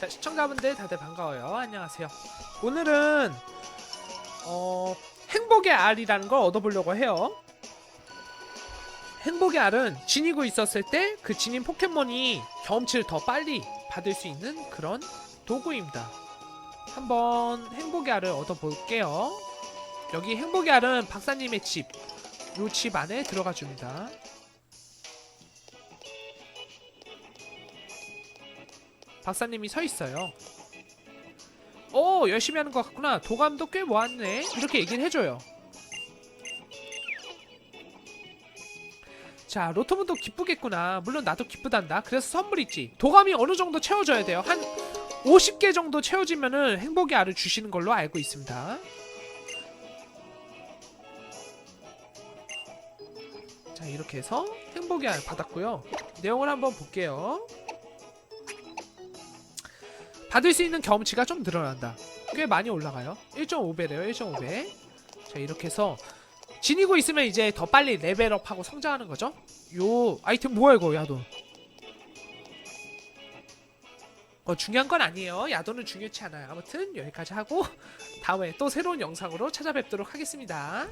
자, 시청자분들 다들 반가워요. 안녕하세요. 오늘은 어, 행복의 알이라는 걸 얻어보려고 해요. 행복의 알은 지니고 있었을 때 그 지닌 포켓몬이 경험치를 더 빨리 받을 수 있는 그런 도구입니다. 한번 행복의 알을 얻어볼게요. 여기 행복의 알은 박사님의 집, 요 집 안에 들어가 줍니다. 박사님이 서 있어요. 오, 열심히 하는 것 같구나. 도감도 꽤 모았네. 이렇게 얘기를 해줘요. 자, 로토문도 기쁘겠구나. 물론 나도 기쁘단다. 그래서 선물 있지. 도감이 어느 정도 채워져야 돼요. 한 50개 정도 채워지면은 행복의 알을 주시는 걸로 알고 있습니다. 자, 이렇게 해서 행복의 알 받았고요. 내용을 한번 볼게요. 받을 수 있는 경험치가 좀 늘어난다. 꽤 많이 올라가요. 1.5배래요. 1.5배. 자, 이렇게 해서 지니고 있으면 이제 더 빨리 레벨업하고 성장하는 거죠. 요 아이템 뭐야 이거 야도. 어, 중요한 건 아니에요. 야도는 중요치 않아요. 아무튼 여기까지 하고 다음에 또 새로운 영상으로 찾아뵙도록 하겠습니다.